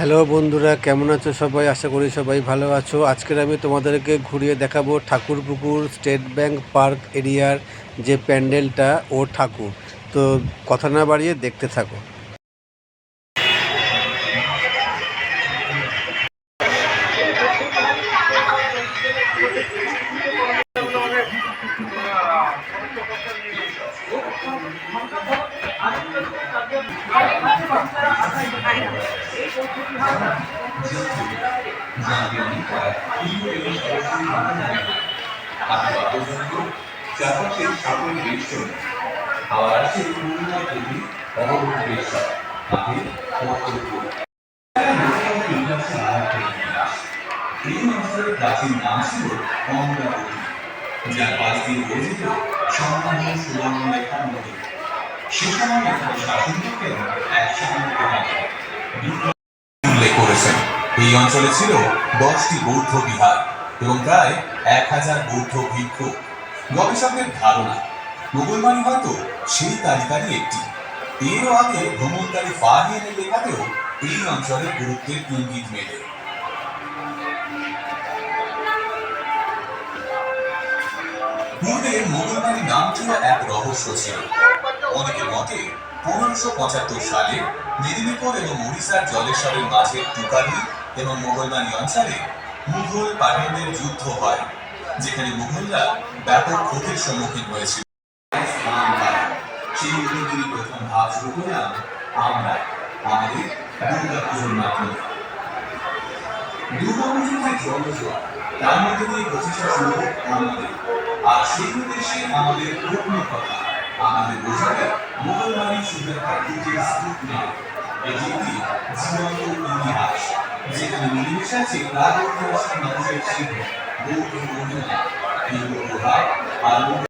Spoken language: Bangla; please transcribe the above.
হ্যালো বন্ধুরা, কেমন আছো সবাই? আশা করি সবাই ভালো আছো। আজকের আমি তোমাদেরকে ঘুরিয়ে দেখাবো ঠাকুরপুকুর স্টেট ব্যাংক পার্ক এরিয়ার যে প্যান্ডেলটা, ও ঠাকুর। তো কথা না বাড়িয়ে দেখতে থাকো। চারপাশে সাপের দৃশ্য আবার আছে পূর্ণিমা দেবী অবরূপ দৃশ্য তাকে পথরূপ এই অঞ্চলের প্রাচীন নাম ছিল অমরাবতী যার পাশ দিয়ে বর্ধিত সম্মান সুবর্ণ লেখার নদী সে সময় শাসন করতেন এক সামন্ত রাজা করেছেন। এই অঞ্চলে ছিল দশটি বৌদ্ধ বিহার এবং প্রায় এক হাজার বৌদ্ধ ভিক্ষু গবেষকদের ধারণা মুঘলবাণী হয়তো সেই তালিকারই একটি। এরও আগে ভ্রমণকারী ফাহিয়ানের লেখাতেও এই অঞ্চলের গুরুত্বের ইঙ্গিত মেলে। পূর্বে মোগলবাড়ি নামটিও এক রহস্য ছিল। অনেকের মতে পনেরোশো পঁচাত্তর সালে মেদিনীপুর এবং উড়িষ্যার জলেশ্বরের মাঝে তুকারি এবং মোগলবাড়ি অঞ্চলে মুঘল পাঠানদের যুদ্ধ হয়, যেখানে মুঘলরা ব্যাপক ক্ষতির সম্মুখীন হয়েছিল। সেই প্রথম ভাগ শুরু করলাম আমরা, আমাদের দুর্গা পুজোর মাধ্যমে। দুর্গা যে তার মধ্যে দিয়ে শুরু আমাদের, আর সেই উদ্দেশ্যে আমাদের প্রথম কথা আমাদের বোঝাবে মোগলবাড়ি শুধু একটা পুজোর স্তূপ নয় এটি একটি জীবন্ত ইতিহাস যেখানে মিলেমিশে আছে প্রাগৈতিহাসিক মানুষের শিল্প বৌদ্ধ মহিলা হিন্দু প্রভাব আর